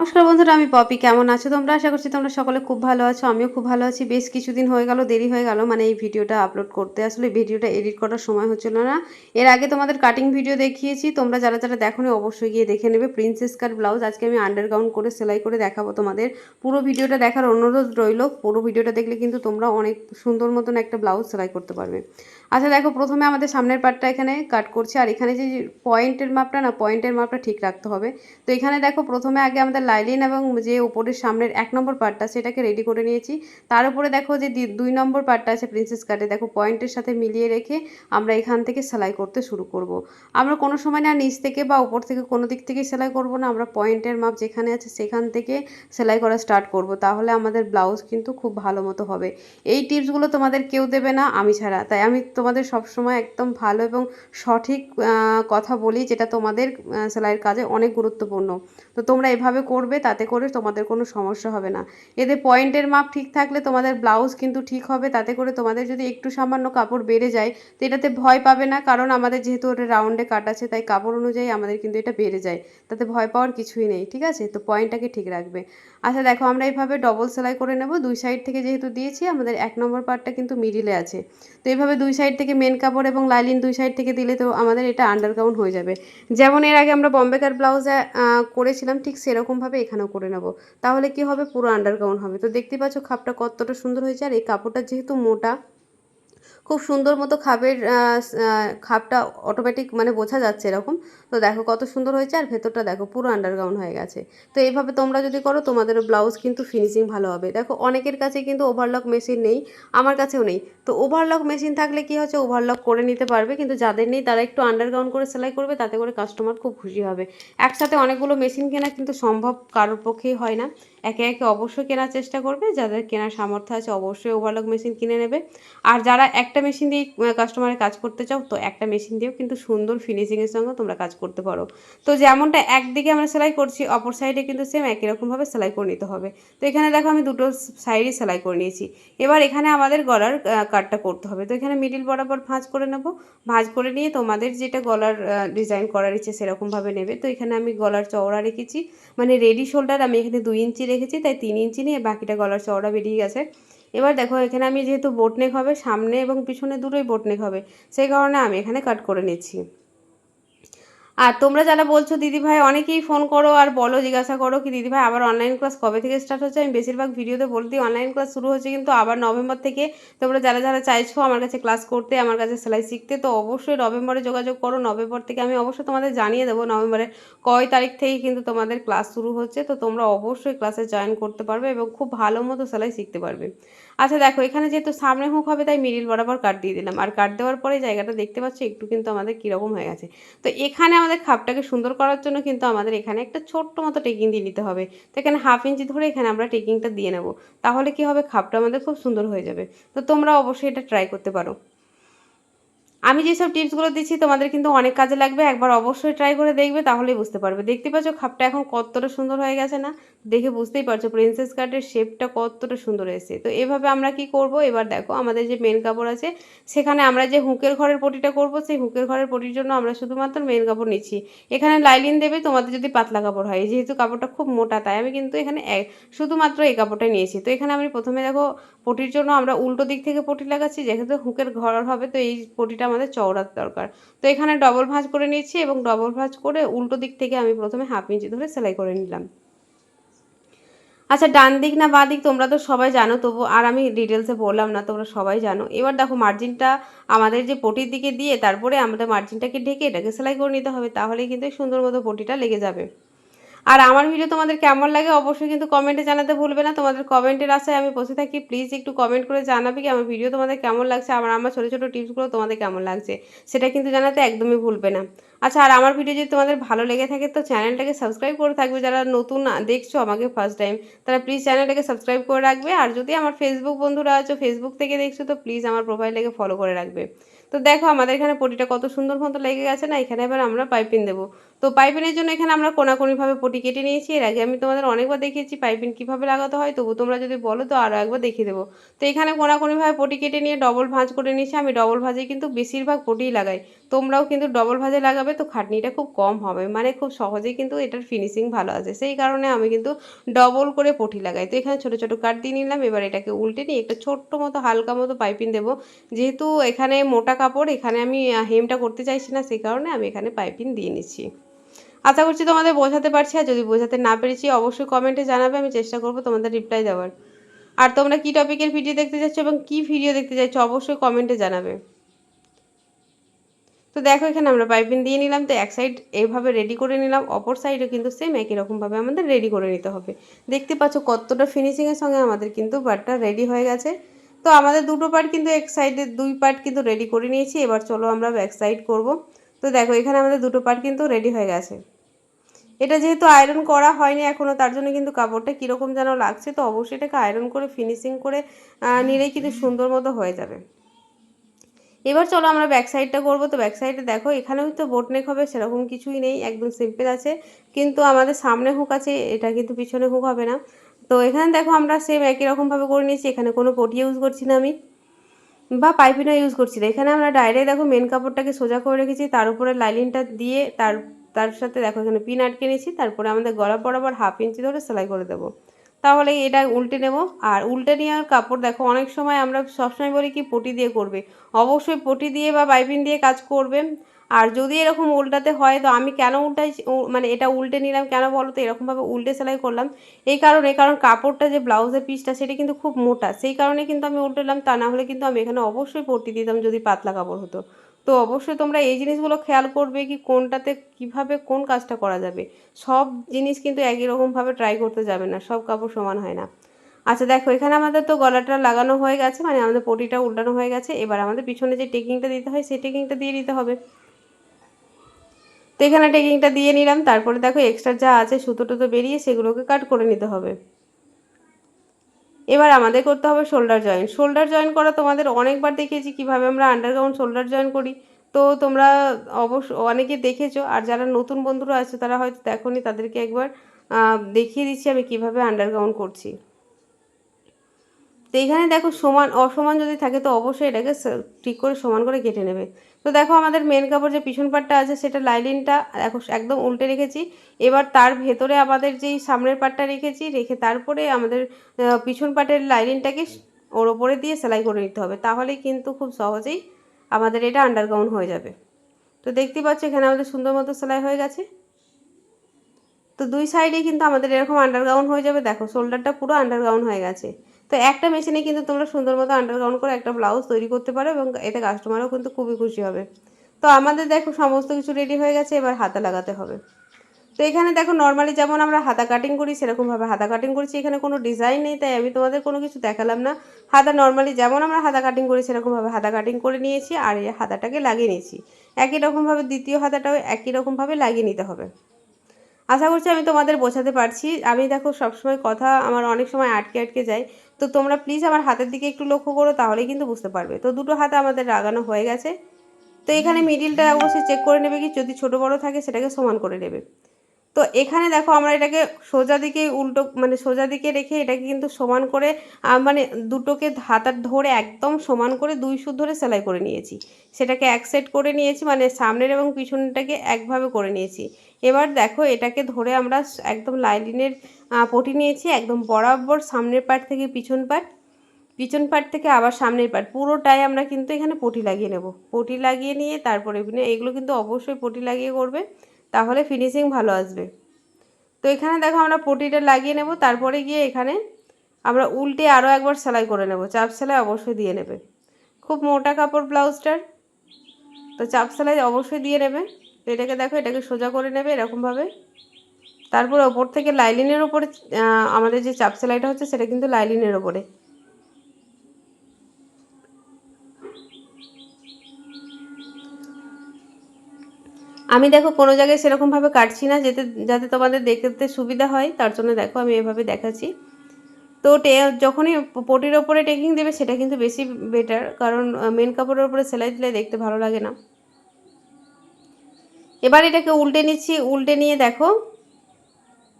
নমস্কার বন্ধুরা, আমি পপি। কেমন আছো তোমরা? আশা করছি তোমরা সকলে খুব ভালো আছো, আমিও খুব ভালো আছি। বেশ কিছুদিন হয়ে গেল, দেরি হয়ে গেল মানে এই ভিডিওটা আপলোড করতে। আসলে ভিডিওটা এডিট করার সময় হচ্ছিল না। এর আগে তোমাদের কাটিং ভিডিও দেখিয়েছি, তোমরা যারা যারা দেখো অবশ্যই গিয়ে দেখে নেবে। প্রিন্সেস কাট ব্লাউজ আজকে আমি আন্ডারগ্রাউন্ড করে সেলাই করে দেখাবো তোমাদের। পুরো ভিডিওটা দেখার অনুরোধ রইল, পুরো ভিডিওটা দেখলে কিন্তু তোমরা অনেক সুন্দর মতন একটা ব্লাউজ সেলাই করতে পারবে। আচ্ছা দেখো, প্রথমে আমাদের সামনের পার্টটা এখানে কাট করছি, আর এখানে যে পয়েন্টের মাপটা না পয়েন্টের মাপটা ঠিক রাখতে হবে। তো এখানে দেখো, প্রথমে আগে আমাদের লাইলিন এবং যে উপরের সামনের এক নম্বর পার্টটা, সেটাকে রেডি করে নিয়েছি। তার উপরে দেখো যে দুই নম্বর পার্টটা আছে প্রিন্সেস কাটে দেখো পয়েন্টের সাথে মিলিয়ে রেখে আমরা এখান থেকে সেলাই করতে শুরু করব। আমরা কোনো সময় না নিচ থেকে বা উপর থেকে কোনো দিক থেকেই সেলাই করব না। আমরা পয়েন্টের মাপ যেখানে আছে সেখান থেকে সেলাই করা স্টার্ট করব। তাহলে আমাদের ব্লাউজ কিন্তু খুব ভালো মতো হবে। এই টিপসগুলো তোমাদের কেউ দেবে না, আমি ছাড়া। তাই আমি তোমাদের সবসময় একদম ভালো এবং সঠিক কথা বলি, যেটা তোমাদের সেলাইয়ের কাজে অনেক গুরুত্বপূর্ণ। তো তোমরা এভাবে করবে তাতে করে তোমাদের কোনো সমস্যা হবে না। এতে পয়েন্টের মাপ ঠিক থাকলে তোমাদের ব্লাউজ কিন্তু ঠিক হবে, তাতে করে তোমাদের যদি একটু সামান্য কাপড় বেড়ে যায়, তো এটাতে ভয় পাবে না, কারণ আমাদের যেহেতু ওটা রাউন্ডে কাট আছে, তাই কাপড় অনুযায়ী আমাদের কিন্তু এটা বেড়ে যায়। তাতে ভয় পাওয়ার কিছুই নেই, ঠিক আছে? তো পয়েন্টটাকে ঠিক রাখবে। আচ্ছা দেখো, আমরা এইভাবে ডবল সেলাই করে নেব। দুই সাইড থেকে যেহেতু দিয়েছি, আমাদের এক নম্বর পার্টটা কিন্তু মিডিলে আছে। তো এইভাবে দুই সাইড থেকে মেন কাপড় এবং লাইলিন দুই সাইড থেকে দিলে তো আমাদের এটা আন্ডারগ্রাউন্ড হয়ে যাবে। যেমন এর আগে আমরা বম্বেকার ব্লাউজে করেছিলাম, ঠিক সেরকমভাবে এখানেও করে নেব। তাহলে কি হবে? পুরো আন্ডারগাউন হবে। তো দেখতে পাচ্ছ, খাপটা কতটা সুন্দর হয়েছে। আর এই কাপড়টা যেহেতু মোটা খুব সুন্দর মতো খাপের খাপটা অটোমেটিক মানে বোঝা যাচ্ছে এরকম। তো দেখো কত সুন্দর হয়েছে আর ভেতরটা দেখো পুরো আন্ডারগ্রাউন্ড হয়ে গেছে। তো এইভাবে তোমরা যদি করো তোমাদের ব্লাউজ কিন্তু ফিনিশিং ভালো হবে। দেখো অনেকের কাছে কিন্তু ওভারলক মেশিন নেই, আমার কাছেও নেই। তো ওভারলক মেশিন থাকলে কি হচ্ছে? ওভারলক করে নিতে পারবে, কিন্তু যাদের নেই তারা একটু আন্ডারগ্রাউন্ড করে সেলাই করবে, তাতে করে কাস্টমার খুব খুশি হবে। একসাথে অনেকগুলো মেশিন কেনা কিন্তু সম্ভব কারোর পক্ষেই হয় না। একে একে অবশ্যই কেনার চেষ্টা করবে। যাদের কেনার সামর্থ্য আছে অবশ্যই ওভারলক মেশিন কিনে নেবে। আর যারা একটা মেশিন দিয়ে কাস্টমারের কাজ করতে চাও, তো একটা মেশিন দিয়েও কিন্তু সুন্দর ফিনিশিংয়ের সঙ্গে তোমরা কাজ করতে পারো। তো যেমনটা একদিকে আমরা সেলাই করছি, অপর সাইডে কিন্তু সেম একই রকমভাবে সেলাই করে নিতে হবে। তো এখানে দেখো আমি দুটো সাইডই সেলাই করে নিয়েছি। এবার এখানে আমাদের গলার কাটটা করতে হবে। তো এখানে মিডিল বরাবর ভাঁজ করে নেব। ভাঁজ করে নিয়ে তোমাদের যেটা গলার ডিজাইন করার ইচ্ছে সেরকমভাবে নেবে। তো এখানে আমি গলার চওড়া রেখেছি। মানে রেডি শোল্ডার আমি এখানে দুই ইঞ্চি রেখেছি, তাই তিন ইঞ্চি নিয়ে বাকিটা গলার চওড়া বেরিয়ে গেছে। এবার দেখো, এখানে আমি যেহেতু বোটনেক হবে, সামনে এবং পিছনে দুটোই বোটনেক হবে, সেই কারণে আমি এখানে কাট করে নিচ্ছি। আর তোমরা যারা বলছো দিদিভাই অনেকেই ফোন করো আর বলো, জিজ্ঞাসা করো কি দিদিভাই আবার অনলাইন ক্লাস কবে থেকে স্টার্ট হচ্ছে? আমি বেশিরভাগ ভিডিওতে বলে দিই অনলাইন ক্লাস শুরু হচ্ছে কিন্তু আবার নভেম্বর থেকে তোমরা যারা যারা চাইছো আমার কাছে ক্লাস করতে, আমার কাছে সেলাই শিখতে, তো অবশ্যই নভেম্বরে যোগাযোগ করো। নভেম্বর থেকে আমি অবশ্যই তোমাদের জানিয়ে দেবো নভেম্বরের কয় তারিখ থেকে কিন্তু তোমাদের ক্লাস শুরু হচ্ছে। তো তোমরা অবশ্যই ক্লাসে জয়েন করতে পারবে এবং খুব ভালো মতো সেলাই শিখতে পারবে। আচ্ছা দেখো, এখানে যেহেতু সামনে হুক হবে, তাই মিডিল বরাবর কাট দিয়ে দিলাম। আর কাট দেওয়ার পরে জায়গাটা দেখতে পাচ্ছ, একটু কিন্তু আমাদের কীরকম হয়ে গেছে। তো এখানে আমাদের খাপটাকে সুন্দর করার জন্য কিন্তু আমাদের এখানে একটা ছোট্ট মতো টেকিং দিয়ে নিতে হবে। তো এখানে হাফ ইঞ্চি ধরে এখানে আমরা টেকিংটা দিয়ে নেব। তাহলে কি হবে? খাপটা আমাদের খুব সুন্দর হয়ে যাবে। তো তোমরা অবশ্যই এটা ট্রাই করতে পারো। আমি যেসব টিপসগুলো দিচ্ছি তোমাদের কিন্তু অনেক কাজে লাগবে, একবার অবশ্যই ট্রাই করে দেখবে, তাহলেই বুঝতে পারবে। দেখতে পাচ্ছ খাপটা এখন কতটা সুন্দর হয়ে গেছে না? দেখে বুঝতেই পারছ প্রিন্সেস কাটের শেপটা কতটা সুন্দর এসেছে তো এভাবে আমরা কি করব? এবার দেখো, আমাদের যে মেন কাপড় আছে, সেখানে আমরা যে হুঁকের ঘরের পটিটা করব, সেই হুঁকের ঘরের পটির জন্য আমরা শুধুমাত্র মেন কাপড় নিচ্ছি। এখানে লাইলিন দেবে, তোমাদের যদি পাতলা কাপড় হয়, যেহেতু কাপড়টা খুব মোটা, তাই আমি কিন্তু এখানে শুধুমাত্র এই কাপড়টা নিয়েছি। তো এখানে আমি প্রথমে দেখো, পটির জন্য আমরা উল্টো দিক থেকে পটি লাগাচ্ছি, যেহেতু হুঁকের ঘর হবে, তো এই পটিটা আমাদের চওড়ার দরকার। তো এখানে ডবল ভাঁজ করে নিচ্ছি এবং ডবল ভাঁজ করে উল্টো দিক থেকে আমি প্রথমে হাফ ইঞ্চি ধরে সেলাই করে নিলাম। আচ্ছা ডান দিক না বাঁ দিক তোমরা তো সবাই জানো, তবু আর আমি ডিটেলসে বললাম না, তোমরা সবাই জানো। এবার দেখো মার্জিনটা আমাদের যে পটির দিকে দিয়ে তারপরে আমাদের মার্জিনটাকে ঢেকে এটাকে সেলাই করে নিতে হবে, তাহলেই কিন্তু সুন্দর মতো পটিটা লেগে যাবে। আর আমার ভিডিও তোমাদের কেমন লাগে অবশ্যই কিন্তু কমেন্টে জানাতে ভুলবে না। তোমাদের কমেন্টের আশায় আমি বসে থাকি। প্লিজ একটু কমেন্ট করে জানাবে কি আমার ভিডিও তোমাদের কেমন লাগছে আমার আমার ছোটো ছোটো টিপসগুলো তোমাদের কেমন লাগছে, সেটা কিন্তু জানাতে একদমই ভুলবে না। আচ্ছা আর আমার ভিডিও যদি তোমাদের ভালো লেগে থাকে, তো চ্যানেলটাকে সাবস্ক্রাইব করে থাকবে। যারা নতুন দেখছ আমাকে ফার্স্ট টাইম তারা প্লিজ চ্যানেলটাকে সাবস্ক্রাইব করে রাখবে। আর যদি আমার ফেসবুক বন্ধুরা আছো ফেসবুক থেকে দেখছ, তো প্লিজ আমার প্রোফাইলটাকে ফলো করে রাখবে। তো দেখো, আমাদের এখানে পটিটা কত সুন্দর মতো লেগে গেছে না, এখানে এবার আমরা পাইপিন দেবো। তো পাইপিনের জন্য এখানে আমরা কোনাকুনিভাবে পটি কেটে নিয়েছি। এর আগে আমি তোমাদের অনেকবার দেখিয়েছি পাইপিন কীভাবে লাগাতে হয়, তবু তোমরা যদি বলো, তো আরও একবার দেখিয়ে দেবো। তো এখানে কোনাকুনিভাবে পটি কেটে নিয়ে ডবল ভাঁজ করে নিয়েছি। আমি ডবল ভাঁজে কিন্তু বেশিরভাগ পটিই লাগাই। তোমরাও কিন্তু ডবল ভাজে লাগাবে, তো খাটনিটা খুব কম হবে। মানে খুব সহজেই কিন্তু এটার ফিনিশিং ভালো আছে। সেই কারণে আমি কিন্তু ডবল করে পটি লাগাই। তো এখানে ছোটো ছোটো কাট দিয়ে নিলাম, এবার এটাকে উল্টে নিয়ে একটা ছোট্ট মতো, হালকা মতো পাইপিন দেবো। যেহেতু এখানে মোটা কাপড়, এখানে আমি হেমটা করতে চাইছি না, সেই কারণে আমি এখানে পাইপিং দিয়ে নিচ্ছি। আশা করছি তোমাদের বোঝাতে পারছি, আর যদি বোঝাতে না পেরেছি, অবশ্যই কমেন্টে জানাবে, আমি চেষ্টা করব তোমাদের রিপ্লাই দেওয়ার। আর তোমরা কী টপিকের ভিডিও দেখতে চাচ্ছ এবং কী ভিডিও দেখতে চাইছো, অবশ্যই কমেন্টে জানাবে। তো দেখো, এখানে আমরা পাইপিং দিয়ে নিলাম, তো এক সাইড এইভাবে রেডি করে নিলাম, অপর সাইডে কিন্তু সেম একই রকমভাবে আমাদের রেডি করে নিতে হবে। দেখতে পাচ্ছ কতটা ফিনিশিংয়ের সঙ্গে আমাদের কিন্তু পার্টটা রেডি হয়ে গেছে। তো আমাদের দুটো পার্ট কিন্তু এক সাইডে দুই পার্ট কিন্তু রেডি করে নিয়েছি, এবার চলো আমরা ব্যাক সাইড করব। তো দেখো, এখানে আমাদের দুটো পার্ট কিন্তু রেডি হয়ে গেছে। এটা যেহেতু আয়রন করা হয়নি এখনও তার জন্য কিন্তু কাপড়টা কীরকম যেন লাগছে, তো অবশ্যই এটাকে আয়রন করে ফিনিশিং করে নিলেই কিন্তু সুন্দর মতো হয়ে যাবে। এবার চলো আমরা ব্যাক সাইডটা করব। তো ব্যাক সাইডে দেখো এখানেও তো বোটনেক হবে, সেরকম কিছুই নেই, একদম সিম্পল আছে। কিন্তু আমাদের সামনে হুক আছে, এটা কিন্তু পিছনে হুক হবে না। তো এখানে দেখো আমরা সেম একই রকমভাবে করে নিয়েছি, এখানে কোনো পটি ইউজ করছি না আমি। বা পাইপিনও ইউজ করছি না। এখানে আমরা ডাইরেক্ট দেখো মেন কাপড়টাকে সোজা করে রেখেছি, তার উপরে লাইলিনটা দিয়ে তার তার সাথে দেখো এখানে পিন আটকে নিয়েছি, তারপরে আমাদের গলা বরাবর হাফ ইঞ্চি ধরে সেলাই করে দেবো। তাহলে এটা উল্টে নেব। আর উল্টে নেওয়ার কাপড় দেখো, অনেক সময় আমরা সবসময় বলি কি পটি দিয়ে করবে। অবশ্যই পটি দিয়ে বা পাইপিন দিয়ে কাজ করবে আর যদি এরকম উল্টাতে হয়, তো আমি কেন উল্টাই মানে এটা উল্টে নিলাম, কেন বলো তো? এরকমভাবে উল্টে সেলাই করলাম। এই কারণে কারণ কাপড়টা যে ব্লাউজের পিসটা, সেটা কিন্তু খুব মোটা। সেই কারণে কিন্তু আমি উল্টেলাম, তা না হলে কিন্তু আমি এখানে অবশ্যই পটি দিতাম যদি পাতলা কাপড় হতো। তো অবশ্যই তোমরা এই জিনিসগুলো খেয়াল করবে কি কোনটাতে কীভাবে কোন কাজটা করা যাবে। সব জিনিস কিন্তু একই রকমভাবে ট্রাই করতে যাবে না, সব কাপড় সমান হয় না। আচ্ছা দেখো, এখানে আমাদের তো গলাটা লাগানো হয়ে গেছে মানে আমাদের পটিটা উল্টানো হয়ে গেছে, এবার আমাদের পিছনে যে টেকিংটা দিতে হয়, সেই টেকিংটা দিয়ে দিতে হবে। তো এখানে টেকিংটা দিয়ে নিলাম, তারপরে দেখো এক্সট্রা যা আছে সুতো টুতো বেরিয়ে সেগুলোকে কাট করে নিতে হবে। এবার আমাদের করতে হবে শোল্ডার জয়েন শোল্ডার জয়েন করা তোমাদের অনেকবার দেখেছি কীভাবে আমরা আন্ডারগ্রাউন্ড শোল্ডার জয়েন করি। তো তোমরা অবশ্য অনেকে দেখেছ, আর যারা নতুন বন্ধুরা আছে তারা হয়তো দেখোনি, তাদেরকে একবার দেখিয়ে দিচ্ছি আমি কীভাবে আন্ডারগ্রাউন্ড করছি। তো এখানে দেখো সমান, অসমান যদি থাকে তো অবশ্যই এটাকে ঠিক করে সমান করে কেটে নেবে। তো দেখো আমাদের মেন কাপড় যে পিছন পাটটা আছে সেটা লাইলিনটা দেখো একদম উল্টে রেখেছি। এবার তার ভেতরে আমাদের যেই সামনের পাটটা রেখেছি, রেখে তারপরে আমাদের পিছন পাটের লাইলিনটাকে ওর ওপরে দিয়ে সেলাই করে নিতে হবে। তাহলেই কিন্তু খুব সহজেই আমাদের এটা আন্ডারগ্রাউন্ড হয়ে যাবে। তো দেখতেই পাচ্ছ এখানে আমাদের সুন্দর মতো সেলাই হয়ে গেছে। তো দুই সাইডে কিন্তু আমাদের এরকম আন্ডারগ্রাউন্ড হয়ে যাবে। দেখো শোল্ডারটা পুরো আন্ডারগ্রাউন্ড হয়ে গেছে। তো একটা মেশিনে কিন্তু তোমরা সুন্দর মতো আন্ডারগ্রাউন্ড করে একটা ব্লাউজ তৈরি করতে পারো এবং এতে কাস্টমারও কিন্তু খুবই খুশি হবে। তো আমাদের দেখো সমস্ত কিছু রেডি হয়ে গেছে, এবার হাতা লাগাতে হবে। তো এখানে দেখো নর্মালি যেমন আমরা হাতা কাটিং করি, সেরকমভাবে হাতা কাটিং করেছি। এখানে কোনো ডিজাইন নেই, তাই আমি তোমাদের কোনো কিছু দেখালাম না। হাতা নর্মালি যেমন আমরা হাতা কাটিং করি, সেরকমভাবে হাতা কাটিং করে নিয়েছি আর এই হাতাটাকে লাগিয়ে নিয়েছি। একই রকমভাবে দ্বিতীয় হাতাটাও একই রকমভাবে লাগিয়ে নিতে হবে। আশা করছি আমি তোমাদের বোঝাতে পারছি। আমি দেখো সবসময় কথা আমার অনেক সময় আটকে আটকে যায়। তো তোমরা প্লিজ আমার হাতের দিকে একটু লক্ষ্য করো, তাহলেই কিন্তু বুঝতে পারবে। তো দুটো হাতে আমাদের লাগানো হয়ে গেছে। তো এখানে মিডিলটা অবশ্যই চেক করে নেবে কি, যদি ছোটো বড়ো থাকে সেটাকে সমান করে নেবে। তো এখানে দেখো আমরা এটাকে সোজা দিকে উল্টো মানে সোজা দিকে রেখে এটাকে কিন্তু সমান করে মানে দুটোকে হাতার ধরে একদম সমান করে দুই সুদ ধরে সেলাই করে নিয়েছি। সেটাকে এক সেট করে নিয়েছি মানে সামনের এবং পিছনটাকে একভাবে করে নিয়েছি। এবার দেখো এটাকে ধরে আমরা একদম লাইলিনের পটি নিয়েছি, একদম বরাবর সামনের পাট থেকে পিছন পাট। পিছন পাট থেকে আবার সামনের পাট, পুরোটাই আমরা কিন্তু এখানে পটি লাগিয়ে নেব। পটি লাগিয়ে নিয়ে তারপরে এগুলো কিন্তু অবশ্যই পটি লাগিয়ে করবে, তাহলে ফিনিশিং ভালো আসবে। তো এখানে দেখো আমরা পটিটা লাগিয়ে নেব, তারপরে গিয়ে এখানে আমরা উল্টে আরও একবার সেলাই করে নেব, চাপ সেলাই অবশ্যই দিয়ে নেবে। খুব মোটা কাপড় ব্লাউজটার, তো চাপ সেলাই অবশ্যই দিয়ে নেবে। এটাকে দেখো, এটাকে সোজা করে নেবে এরকমভাবে। তারপর ওপর থেকে লাইলিনের ওপরে আমাদের যে চাপ সেলাইটা হচ্ছে সেটা কিন্তু লাইলিনের ওপরে। আমি দেখো কোনো জায়গায় সেরকমভাবে কাটছি না, যেতে, যাতে তোমাদের দেখতে সুবিধা হয়, তার জন্য দেখো আমি এভাবে দেখাচ্ছি। তো টে, যখনই পটির ওপরে টেকিং দেবে সেটা কিন্তু বেশি বেটার কারণ মেন কাপড়ের ওপরে সেলাই দিলে দেখতে ভালো লাগে না। এবার এটাকে উল্টে নিচ্ছি, উল্টে নিয়ে দেখো।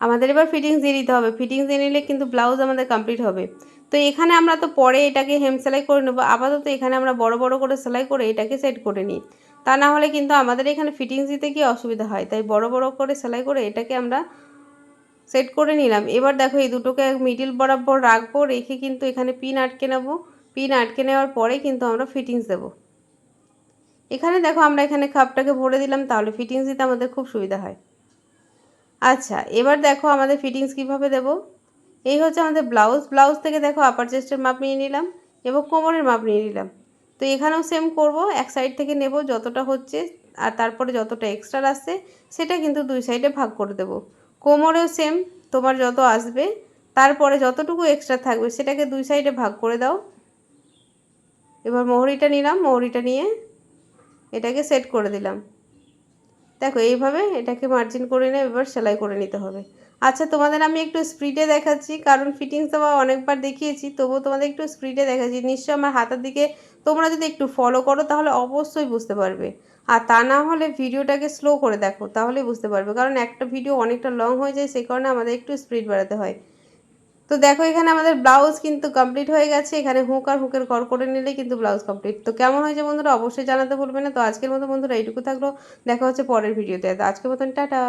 আমাদের এবার ফিটিংস দিয়ে দিতে হবে। ফিটিংস দিয়ে নিলে কিন্তু ব্লাউজ আমাদের কমপ্লিট হবে। তো এখানে আমরা তো পরে এটাকে হেম সেলাই করে নেব। আপাতত এখানে আমরা বড় বড় করে সেলাই করে এটাকে সেট করে নিই। তা না হলে কিন্তু আমাদের এখানে ফিটিংস দিতে গিয়ে অসুবিধা হয়। তাই বড় বড় করে সেলাই করে এটাকে আমরা সেট করে নিলাম। এবার দেখো এই দুটোকে মিডিল বরাবর রাখব, রেখে কিন্তু এখানে পিন আটকে নেব। পিন আটকে নেওয়ার পরে কিন্তু আমরা ফিটিংস দেবো। এখানে দেখো আমরা এখানে কাপটাকে ভরে দিলাম, তাহলে ফিটিংস দিতে আমাদের খুব সুবিধা হয়। আচ্ছা এবার দেখো আমাদের ফিটিংস কীভাবে দেব? এই হচ্ছে আমাদের ব্লাউজ ব্লাউজ থেকে দেখো আপার চেস্টের মাপ নিয়ে নিলাম এবং কোমরের মাপ নিয়ে নিলাম। তো এখানেও সেম করব, এক সাইড থেকে নেব যতটা হচ্ছে আর তারপরে যতটা এক্সট্রা আসছে, সেটা কিন্তু দুই সাইডে ভাগ করে দেব। কোমরেও সেম তোমার যত আসবে, তারপরে যতটুকু এক্সট্রা থাকবে, সেটাকে দুই সাইডে ভাগ করে দাও। এবার মোহরিটা নিলাম, মোহরিটা নিয়ে এটাকে সেট করে দিলাম। দেখো, এইভাবে এটাকে মার্জিন করে নিয়ে এবার সেলাই করে নিতে হবে। আচ্ছা তোমাদের আমি একটু স্পিডে দেখাচ্ছি, কারণ ফিটিংস দেওয়া অনেকবার দেখিয়েছি, তবুও তোমাদের একটু স্পিডে দেখাচ্ছি। নিশ্চয়ই আমার হাতের দিকে তোমরা যদি একটু ফলো করো, তাহলে অবশ্যই বুঝতে পারবে। আর তা না হলে ভিডিওটাকে স্লো করে দেখো তাহলে বুঝতে পারবে। কারণ একটা ভিডিও অনেকটা লং হয়ে যায়, সেই কারণে আমাদের একটু স্পিড বাড়াতে হয়। তো দেখো, এখানে আমাদের ব্লাউজ কিন্তু কমপ্লিট হয়ে গেছে। এখানে হুঁক আর হুঁকের ঘর করে নিলেই কিন্তু ব্লাউজ কমপ্লিট তো কেমন হয়েছে বন্ধুরা? অবশ্যই জানাতে ভুলবে না। তো আজকের মতো বন্ধুরা এইটুকু থাকল। দেখা হচ্ছে পরের ভিডিওতে আজকের মতন, টাটা।